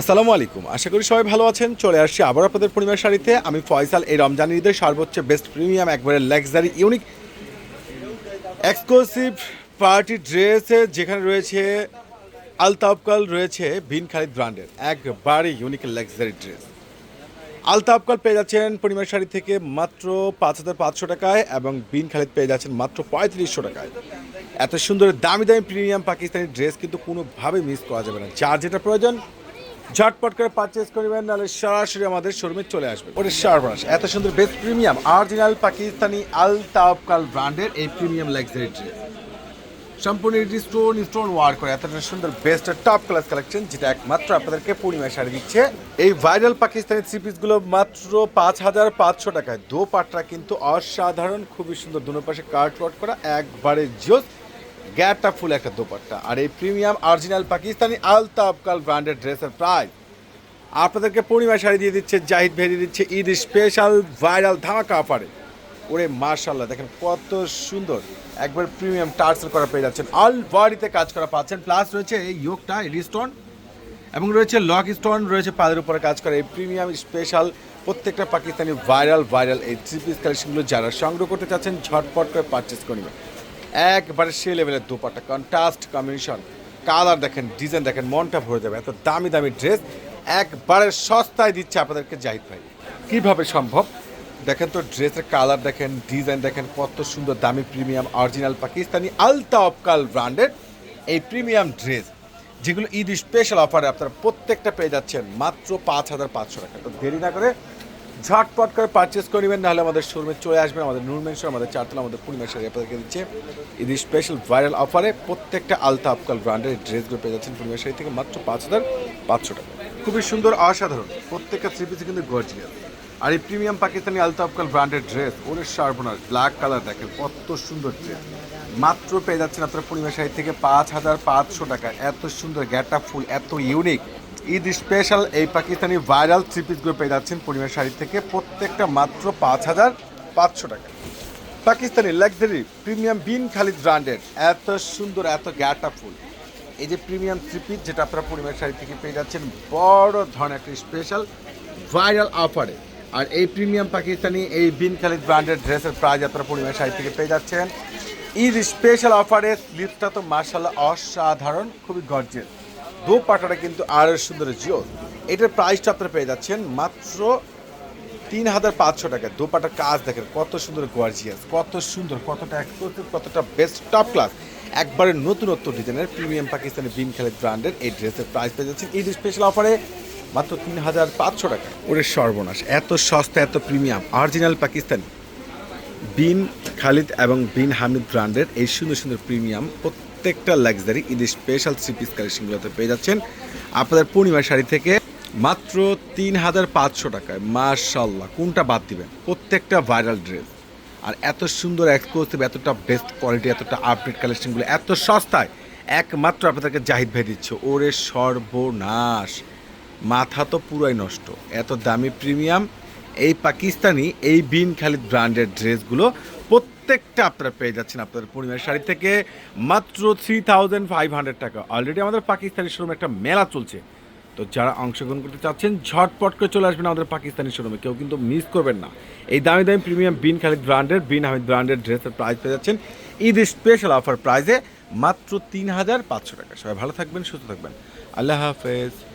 আসসালামু আলাইকুম। আশা করি সবাই ভালো আছেন। চলে আসছি আবার আপনাদের পরিবার শাড়িতে। আমি ফয়সাল এই রমজান ঈদের সর্বোচ্চ বেস্ট প্রিমিয়াম একবারে লাক্সারি ইউনিক এক্সক্লুসিভ পার্টি ড্রেসে যেখানে রয়েছে আলতাবকাল রয়েছে বিন খালিদ ব্র্যান্ডের। একবারে ইউনিক লাক্সারি ড্রেস আলতাবকাল পেয়ে যাচ্ছেন পরিবার শাড়ি থেকে মাত্র পাঁচ হাজার পাঁচশো টাকায় এবং বিন খালিদ পেয়ে যাচ্ছেন মাত্র পঁয়ত্রিশশো টাকায়। এত সুন্দর দামি দামি প্রিমিয়াম পাকিস্তানি ড্রেস কিন্তু কোনোভাবে মিস করা যাবে না। যার যেটা প্রয়োজন ঝটপট করে পারচেস করবেন নাহলে সরাসরি আমাদের শোরুমে চলে আসবে ওরে সারবাস এত সুন্দর best premium original Pakistani Al Tawakal ব্র্যান্ডের এই প্রিমিয়াম লাক্সারি ড্রেস সম্পূর্ণ এটি স্টোন স্টোন ওয়ার করে, এতটা সুন্দর বেস্ট টপ ক্লাস কালেকশন যেটা একমাত্র আপনাদেরকে পূর্ণিমায় শাড়ি দিচ্ছে। এই ভাইরাল পাকিস্তানি থ্রি পিসগুলো মাত্র পাঁচ হাজার পাঁচশো টাকায়। দো পাটটা কিন্তু অসাধারণ, খুবই সুন্দর দুনো পাশে কার্ড ওয়ার্ক করা, একবারে জোস গ্যাপটা ফুল একটা দোপাট্টা। আর এই প্রিমিয়াম অরিজিনাল পাকিস্তানি আলতা আবকাল ব্র্যান্ডের ড্রেসের প্রাইস। আপনাদেরকে পূর্ণিমা শাড়ি দিয়ে দিচ্ছে, জাহিদ দিয়ে দিচ্ছে, ঈদ স্পেশাল ভাইরাল ধামাকা অফারে ওরে মার্শাল্লাহ দেখেন কত সুন্দর। একবার প্রিমিয়াম টার্সেল করা পেয়ে যাচ্ছেন। অল বডিতে কাজ করা পাচ্ছেন। প্লাস রয়েছে এই ইয়োগটা রিস্টোন। এবং রয়েছে লক স্টোন, রয়েছে পাদের উপরে কাজ করে এই প্রিমিয়াম স্পেশাল প্রত্যেকটা পাকিস্তানি ভাইরাল ভাইরাল এই থ্রি পিস কালেকশনগুলো যারা সংগ্রহ করতে চাচ্ছেন, ঝটপট করে পারচেস করে নেবেন। একবারে সে লেভেলের দুপাটা কন্ট্রাস্ট কম্বিনেশন কালার দেখেন ডিজাইন দেখেন, মনটা ভরে যাবে। এত দামি দামি ড্রেস একবারে সস্তায় দিচ্ছে আপনাদেরকে জাহিদ ভাই। কীভাবে সম্ভব? দেখেন তো ড্রেসের কালার দেখেন ডিজাইন দেখেন, কত সুন্দর, দামি প্রিমিয়াম অরিজিনাল পাকিস্তানি আলতা অফকাল ব্র্যান্ডের এই প্রিমিয়াম ড্রেস যেগুলো ঈদ স্পেশাল অফারে আপনারা প্রত্যেকটা পেয়ে যাচ্ছেন, মাত্র পাঁচ হাজার পাঁচশো টাকা। তো দেরি না করে ঝটপট করে পারচেস করে নেবেন, নাহলে আমাদের শোরুমে চলে আসবেন আমাদের নুর মেনশন আমাদের চারতলা, আমাদের পূর্ণিমা শাড়ি আপনাদেরকে দিচ্ছে। ঈদ স্পেশাল ভাইরাল অফারে প্রত্যেকটা আলতা আফকাল ব্র্যান্ডের ড্রেসগুলো পেয়ে যাচ্ছেন পূর্ণিমা শাড়ি থেকে মাত্র পাঁচ হাজার পাঁচশো টাকা। খুবই সুন্দর, অসাধারণ, প্রত্যেকটা থ্রি পিসে কিন্তু গর্জিয়াস আর এই প্রিমিয়াম পাকিস্তানি আলতা আফকাল ব্র্যান্ডের ড্রেস ওরে শার্পনার ব্ল্যাক কালার দেখেন, কত সুন্দর ড্রেস মাত্র পেয়ে যাচ্ছেন আপনার পূর্ণিমা শাড়ি থেকে পাঁচ হাজার পাঁচশো টাকা। এত সুন্দর গ্যাটা ফুল এত ইউনিক ঈদ স্পেশাল এই পাকিস্তানি ভাইরাল থ্রি পিসগুলো পেয়ে যাচ্ছেন পূর্ণিমা শাড়ি থেকে প্রত্যেকটা মাত্র পাঁচ হাজার পাঁচশো টাকা। পাকিস্তানি লাক্সারি প্রিমিয়াম বিন খালিদ ব্র্যান্ডের এত সুন্দর, এত গ্যাটা ফুল। এই যে প্রিমিয়াম থ্রি পিস যেটা আপনারা পূর্ণিমার শাড়ি থেকে পেয়ে যাচ্ছেন, বড় ধরনের একটা স্পেশাল ভাইরাল অফারে আর এই প্রিমিয়াম পাকিস্তানি এই বিন খালিদ ব্র্যান্ডের ড্রেসের প্রাইস আপনারা পূর্ণিমার শাড়ি থেকে পেয়ে যাচ্ছেন। ঈদ স্পেশাল অফারে স্লিপটা তো মার্শাল্লাহ অসাধারণ, খুবই গর্জেস দু পাটাটা কিন্তু আরও সুন্দর জিও। এটার প্রাইসটা আপনারা পেয়ে যাচ্ছেন মাত্র তিন হাজার পাঁচশো টাকা। দোপাটার কাজ দেখেন, কত সুন্দর গর্জিয়াস কত সুন্দর, কতটা এক্সক্লুসিভ কতটা বেস্ট টপ ক্লাস একবারে নতুনত্ব ডিজাইনের প্রিমিয়াম পাকিস্তানি বিন খালিদ ব্র্যান্ডের এই ড্রেসের প্রাইস পেয়ে যাচ্ছেন এই স্পেশাল অফারে মাত্র তিন হাজার পাঁচশো টাকা। ওরে সর্বনাশ, এত সস্তা, এত প্রিমিয়াম অরিজিনাল পাকিস্তানি। বিন খালিদ এবং বিন হামিদ ব্র্যান্ডের এই সুন্দর সুন্দর প্রিমিয়াম প্রত্যেকটা লাক্সারি ঈদের স্পেশাল থ্রি পিস কালেকশনগুলোতে পেয়ে যাচ্ছেন। আপনাদের পূর্ণিমা শাড়ি থেকে মাত্র তিন হাজার পাঁচশো টাকায়। মার্শাল্লাহ কোনটা বাদ দিবেন? প্রত্যেকটা ভাইরাল ড্রেস আর এত সুন্দর এক্সক্লুসিভ এতটা বেস্ট কোয়ালিটি এতটা আপডেট কালেকশনগুলো এত সস্তায়, একমাত্র আপনাদেরকে জাহিদ ভাই দিচ্ছে। ওরে সর্বনাশ! মাথা তো পুরাই নষ্ট। এত দামি প্রিমিয়াম এই পাকিস্তানি, এই বিন খালিদ ব্র্যান্ডের ড্রেসগুলো প্রত্যেকটা আপনারা পেয়ে যাচ্ছেন আপনাদের পরিবারের শাড়ি থেকে মাত্র থ্রি থাউজেন্ড ফাইভ হান্ড্রেড টাকা। অলরেডি আমাদের পাকিস্তানি শোরুমে একটা মেলা চলছে। তো যারা অংশগ্রহণ করতে চাচ্ছেন, ঝটপট করে চলে আসবেন আমাদের পাকিস্তানি শোরুমে কেউ কিন্তু মিস করবেন না। এই দামি দামি প্রিমিয়াম বিন খালিদ ব্র্যান্ডের, বিন হামিদ ব্র্যান্ডের ড্রেসের প্রাইস পেয়ে যাচ্ছেন। ঈদ স্পেশাল অফার প্রাইসে মাত্র তিন হাজার পাঁচশো টাকা। সবাই ভালো থাকবেন, সুস্থ থাকবেন। আল্লাহ হাফেজ।